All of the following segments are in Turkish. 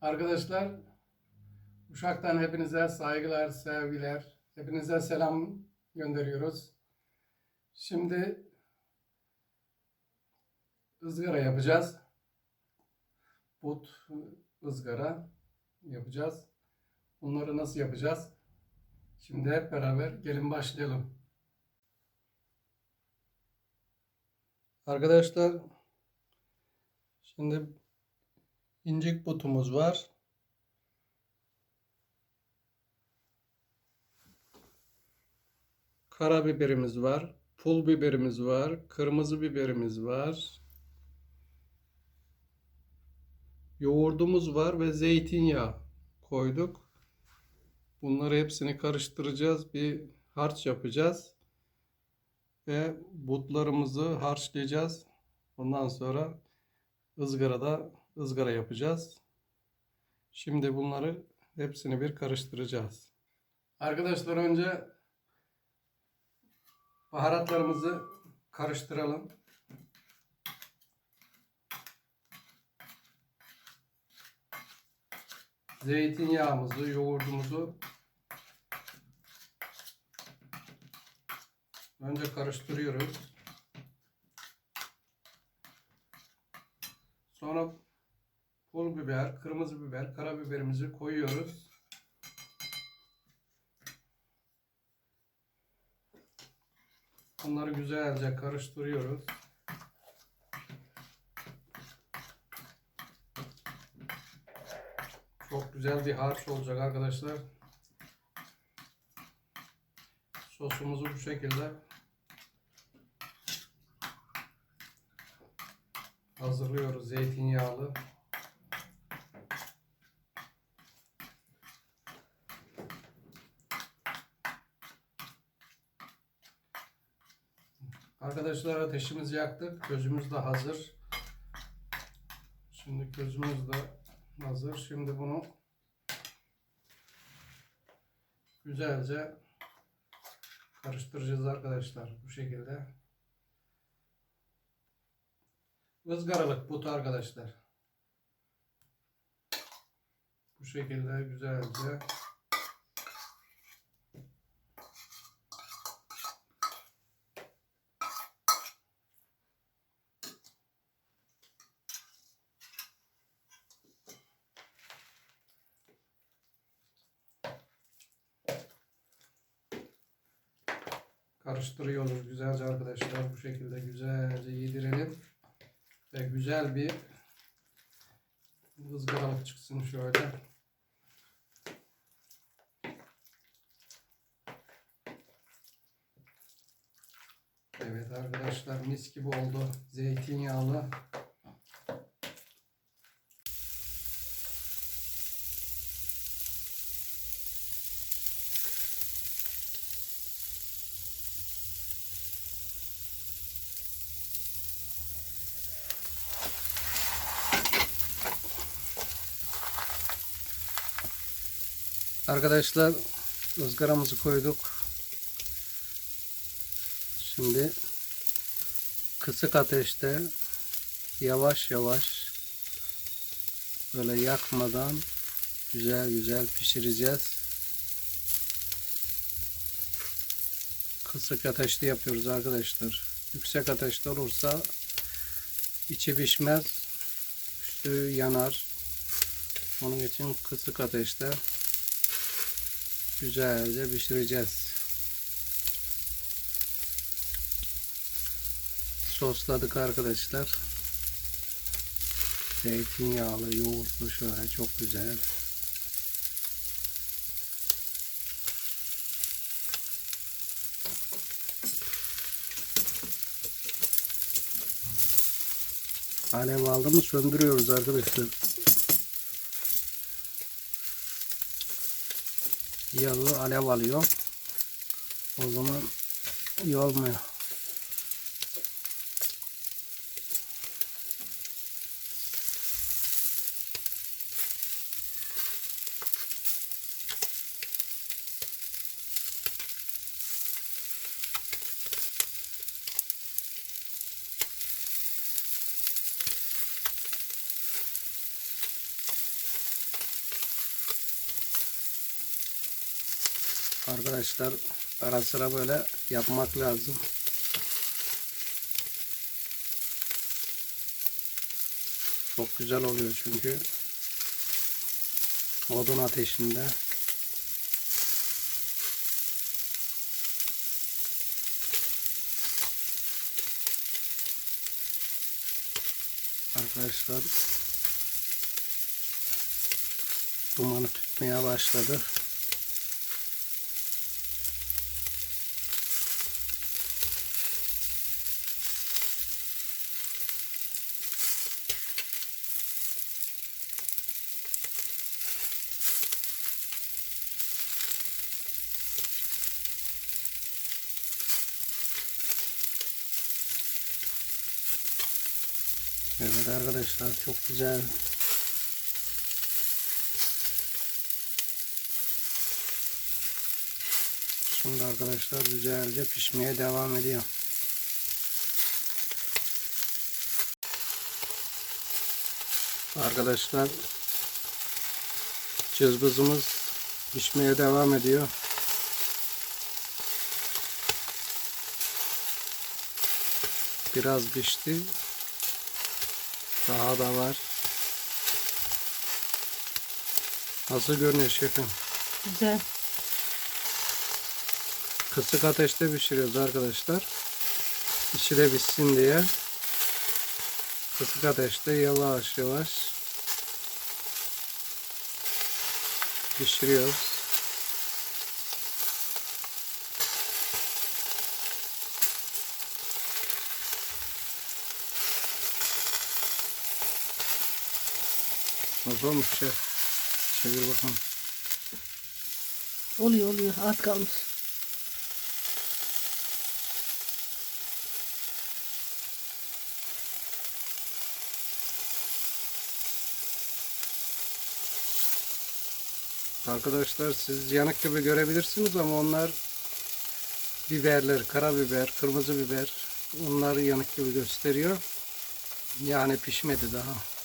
Arkadaşlar, Uşak'tan hepinize saygılar, sevgiler, hepinize selam gönderiyoruz. Şimdi ızgara yapacağız. But ızgara yapacağız. Bunları nasıl yapacağız? Şimdi hep beraber gelin başlayalım. Arkadaşlar, şimdi incik butumuz var. Karabiberimiz var. Pul biberimiz var. Kırmızı biberimiz var. Yoğurdumuz var ve zeytinyağı koyduk. Bunları hepsini karıştıracağız. Bir harç yapacağız. Ve butlarımızı harçlayacağız. Ondan sonra ızgarada ızgara yapacağız. Şimdi bunları hepsini bir karıştıracağız. Arkadaşlar önce baharatlarımızı karıştıralım. Zeytinyağımızı, yoğurdumuzu önce karıştırıyoruz. Sonra pul biber, kırmızı biber, karabiberimizi koyuyoruz. Bunları güzelce karıştırıyoruz. Çok güzel bir harç olacak arkadaşlar. Sosumuzu bu şekilde hazırlıyoruz zeytinyağlı. Arkadaşlar ateşimizi yaktık. Közümüz de hazır. Şimdi közümüz de hazır. Şimdi bunu güzelce karıştıracağız arkadaşlar. Bu şekilde. Izgaralık but arkadaşlar. Bu şekilde güzelce karıştırıyoruz güzelce arkadaşlar. Bu şekilde güzelce yedirelim. Ve güzel bir ızgaralık çıksın şöyle. Evet arkadaşlar mis gibi oldu. Zeytinyağlı. Arkadaşlar ızgaramızı koyduk. Şimdi kısık ateşte yavaş yavaş böyle yakmadan güzel güzel pişireceğiz. Kısık ateşte yapıyoruz arkadaşlar. Yüksek ateşte olursa içi pişmez, üstü yanar. Onun için kısık ateşte güzelce pişireceğiz. Sosladık arkadaşlar. Zeytinyağlı, yoğurtlu şöyle çok güzel. Alev aldı mı söndürüyoruz arkadaşlar. Yağı alev alıyor. O zaman iyi olmuyor. Arkadaşlar ara sıra böyle yapmak lazım. Çok güzel oluyor çünkü odun ateşinde. Arkadaşlar dumanı tutmaya başladı. Evet arkadaşlar çok güzel. Şimdi arkadaşlar güzelce pişmeye devam ediyor. Arkadaşlar cızbızımız pişmeye devam ediyor. Biraz pişti. Daha da var. Nasıl görünüyor şefim? Güzel. Kısık ateşte pişiriyoruz arkadaşlar. İçi de pişsin diye. Kısık ateşte yavaş yavaş pişiriyoruz. Nasıl olmuş şef? Çevir bakalım. Oluyor oluyor. Az kalmış. Arkadaşlar siz yanık gibi görebilirsiniz ama onlar biberler, karabiber, kırmızı biber onlar yanık gibi gösteriyor. Yani pişmedi daha.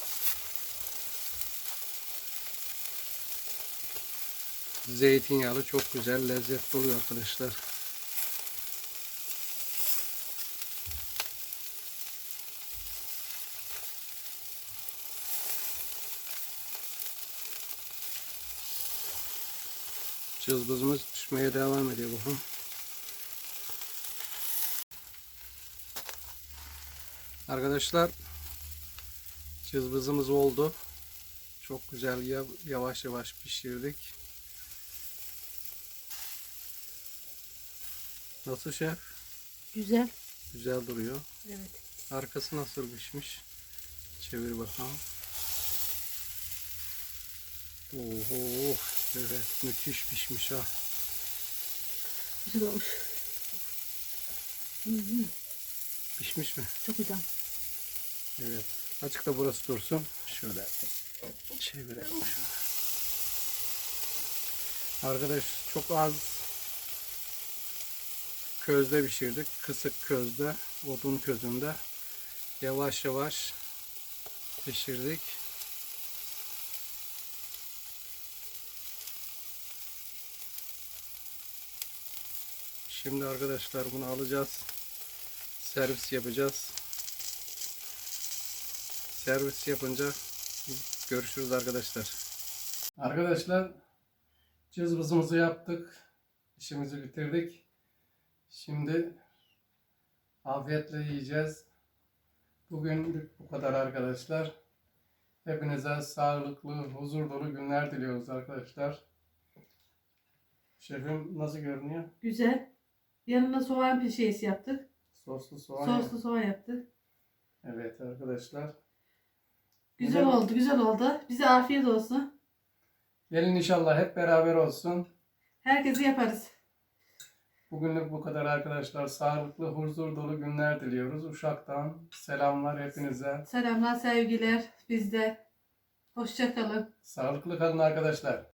Zeytinyağlı çok güzel lezzetli oluyor arkadaşlar. Cızbızımız pişmeye devam ediyor bakın. Arkadaşlar cızbızımız oldu. Çok güzel ya- yavaş yavaş pişirdik. Nasıl şef? Güzel. Güzel duruyor. Evet. Arkası nasıl pişmiş? Çevir bakalım. Oho, evet müthiş pişmiş ha. Güzel olmuş. Hı hı. Pişmiş mi? Çok güzel. Evet. Açık da burası dursun. Şöyle çevirelim. Arkadaş çok az közde pişirdik. Kısık közde, odun közünde. Yavaş yavaş pişirdik. Şimdi arkadaşlar bunu alacağız. Servis yapacağız. Servis yapınca görüşürüz arkadaşlar. Arkadaşlar cızbızımızı yaptık. İşimizi bitirdik. Şimdi afiyetle yiyeceğiz. Bugünlük bu kadar arkadaşlar. Hepinize sağlıklı, huzur dolu günler diliyoruz arkadaşlar. Şefim nasıl görünüyor? Güzel. Yanına soğan pişirisi yaptık. Soslu soğan. Soslu soğan yaptık. Evet arkadaşlar. Güzel Güzel. oldu, güzel oldu. Bize afiyet olsun. Gelin inşallah hep beraber olsun. Herkese yaparız. Bugünlük bu kadar arkadaşlar. Sağlıklı, huzur dolu günler diliyoruz. Uşak'tan selamlar hepinize. Selamlar, sevgiler bizde. Hoşça kalın. Sağlıklı kalın arkadaşlar.